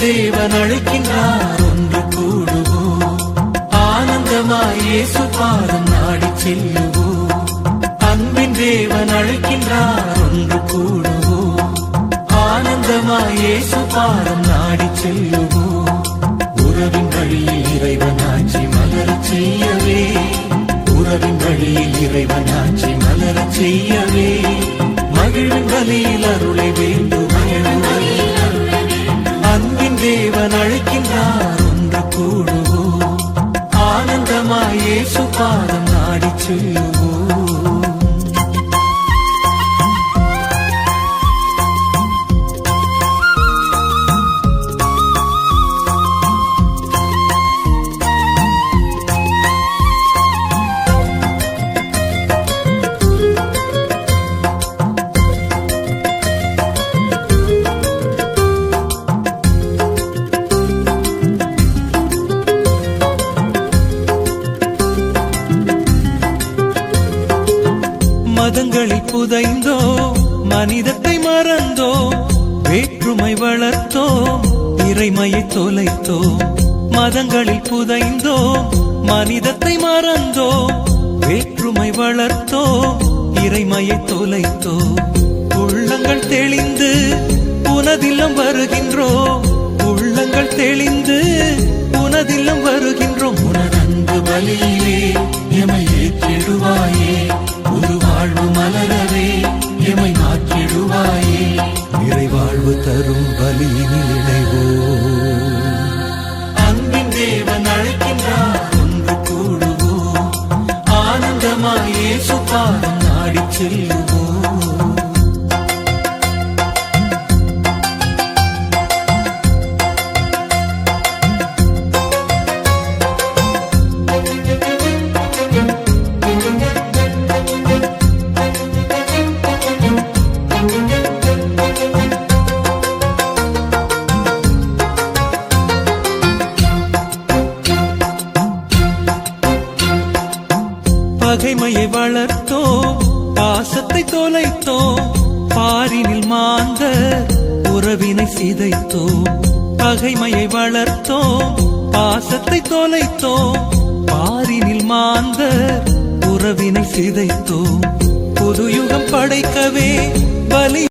தேவன் அழைக்கின்றார் ஒன்று கூடுவோம். ஆனந்தமாய் இயேசு பாதம் நாடி செல்லுவோம். அன்பின் தேவன் அழைக்கின்றார் ஒன்று கூடுவோம். ஆனந்தமாய் இயேசு பாதம் நாடி செல்லுவோம். உறவின் வழியில் இறைவன் ஆட்சி மலர செய்யவே. உறவின் வழியில் இறைவன் ஆட்சி மலர செய்யவே. மகிழ்வின் வழியில் அருளை வேண்டும்? ஆனந்தமாய் இயேசு பாதம் நாடி செல்லுவோம். மதங்களில் புதைந்தோ மனிதத்தை மறந்தோ வேற்றுமை வளர்த்தோ இறைமையை தொலைத்தோ மதங்களில் புதைந்தோ மனிதத்தை மறந்தோ வேற்றுமை வளர்த்தோ இறைமையை தொலைத்தோ. உள்ளங்கள் தெளிந்து உனதில்லம் வருகின்றோ உள்ளங்கள் தெளிந்து உனதில்லம் வருகின்றோம் உனதன்பு பலியிலே எமை ஏற்றிடுவாயே. ஒரு வாழ்வு மலரவே எமை மாற்றிடுவாயே. நிறைவாழ்வு தரும் பலியினில் இணைவோ அன்பின் தேவன் அழைக்கின்றார் ஒன்று கூடுவோம் ஆனந்தமாயே சுப்பாதம் நாடி செல்லுவோம் பகைமையை வளர்த்தோ பாசத்தை தொலைத்தோ பாரினில் மாந்த உறவினை சிதைத்தோ பகைமையை வளர்த்தோ பாசத்தை தொலைத்தோ பாரினில் மாந்த உறவினை சிதைத்தோ புது யுகம் படைக்கவே பலி